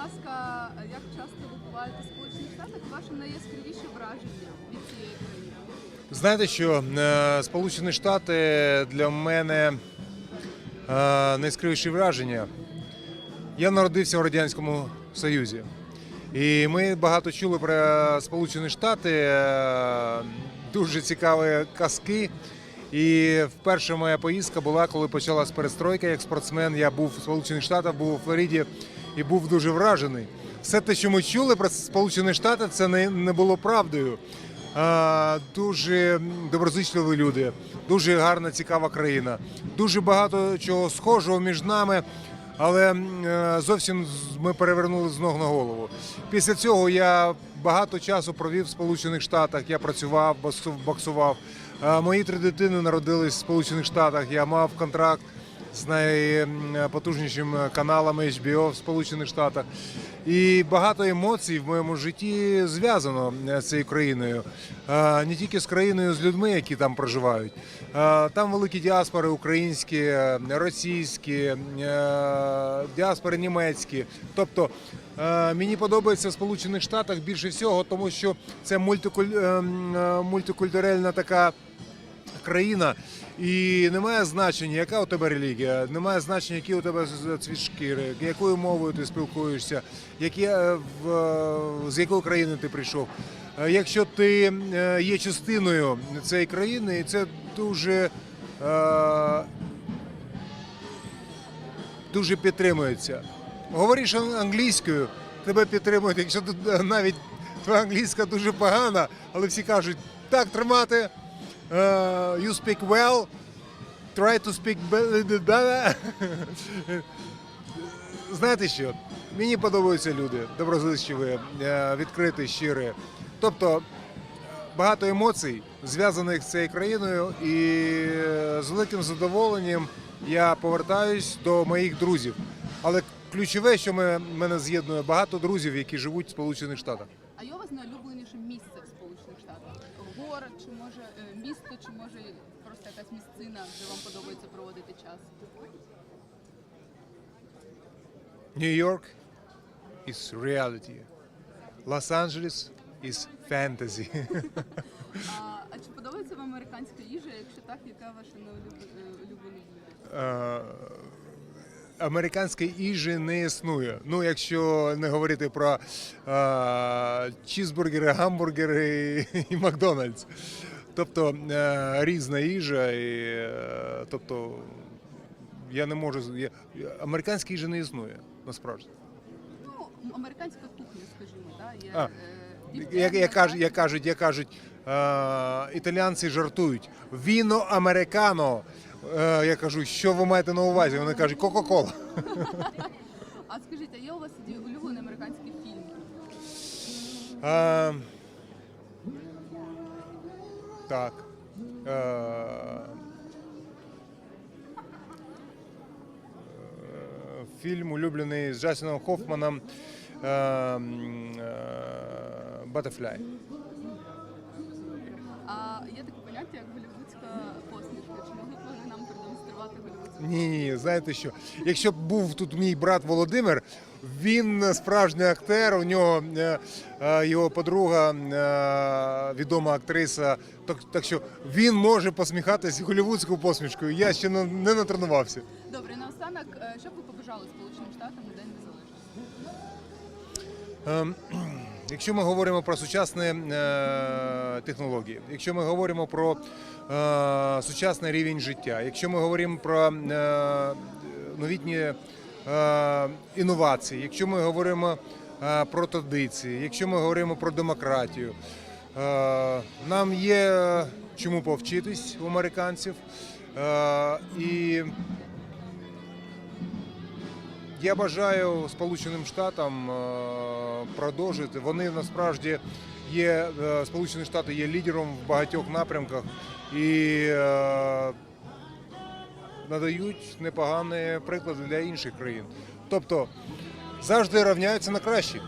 ласка, як часто ви буваєте в Сполучених Штатах? Ваше найяскравіше враження від цієї країни? Знаєте що, е, Сполучені Штати для мене е, найскравіші враження. Я народився в Радянському Союзі. І ми багато чули про Сполучені Штати, е, дуже цікаві казки. І вперше моя поїздка була, коли почалась перестройка. Як спортсмен, я був в Сполучених Штатах, був у Флориді і був дуже вражений. Все те, що ми чули про Сполучені Штати, це не, не було правдою. А, дуже доброзичливі люди, дуже гарна, цікава країна. Дуже багато чого схожого між нами, але м, е, зовсім ми перевернули з ног на голову. Після цього я багато часу провів в Сполучених Штатах. Я працював, боксував. А, Мої три дитини народились в Сполучених Штатах. Я мав контракт з найпотужнішим каналом HBO в Сполучених Штатах. І багато емоцій в моєму житті зв'язано з цією країною. Не тільки з країною, з людьми, які там проживають. Там великі діаспори українські, російські, діаспори німецькі. Тобто мені подобається в Сполучених Штатах більше всього, тому що це мультикуль- е, м, е, мультикультуральна така країна, і немає значення, яка у тебе релігія, немає значення, які у тебе цвіт шкіри, якою мовою ти спілкуєшся, які, е, з якої країни ти прийшов. Е, Якщо ти е, є частиною цієї країни, і це дуже, дуже підтримується. Говориш англійською, тебе підтримують. Якщо е, навіть твоя англійська дуже погана, але всі кажуть, так тримати. Uh, you speak well. Try to speak better. Знаєте що? Мені подобаються люди, доброзичливі, е, відкриті, щирі. Тобто багато емоцій, зв'язаних з цією країною, і е, з великим задоволенням я повертаюсь до моїх друзів. Але ключове, що мене з'єднує, багато друзів, які живуть в Сполучених Штатах. А у вас найулюбленіше місце в Сполучених Штатах? Город, чи може е, місто, чи може просто якась місцина, де вам подобається проводити час? New York is reality. Los Angeles is fantasy. А, а чи подобається вам американська їжа? Якщо так, яка ваша найулюблена блюдо? Американської їжі не існує. Ну, якщо не говорити про е, чізбургери, гамбургери і Макдональдс. Тобто е, різна їжа, і, е, тобто я не можу. Я, американська їжа не існує насправді. Ну, американська кухня, скажімо, да? є А, е, Як, як, кажуть, так? як кажуть, як кажуть е, італіянці жартують. Віно американо. Е, я кажу, що ви маєте на увазі? Вони кажуть, Кока-Кола. А скажіть, а є у вас улюблений американський фільм? Е, так. Е, фільм улюблений з Джасіном Хоффманом е, є таке поняття, як голівудська посмішка. Чи могли б ви нам продемонструвати голівудську? Ні, ні, ні, знаєте що? Якщо б був тут мій брат Володимир, він справжній актер. У нього е, е, його подруга, е, відома актриса. Так, так що він може посміхатись голівудською посмішкою. Я ще не, не натренувався. Добре, наостанок, е, що б ви побажали Сполученим Штатам на День Незалежності? Ем, Якщо ми говоримо про сучасні е, технології, якщо ми говоримо про е, сучасний рівень життя, якщо ми говоримо про е, новітні е, інновації, якщо ми говоримо е, про традиції, якщо ми говоримо про демократію, е, нам є чому повчитись у американців. Е, і я бажаю Сполученим Штатам е, продовжити. Вони насправді є е, Сполучені Штати є лідером в багатьох напрямках і е, надають непогані приклади для інших країн. Тобто завжди рівняються на кращих.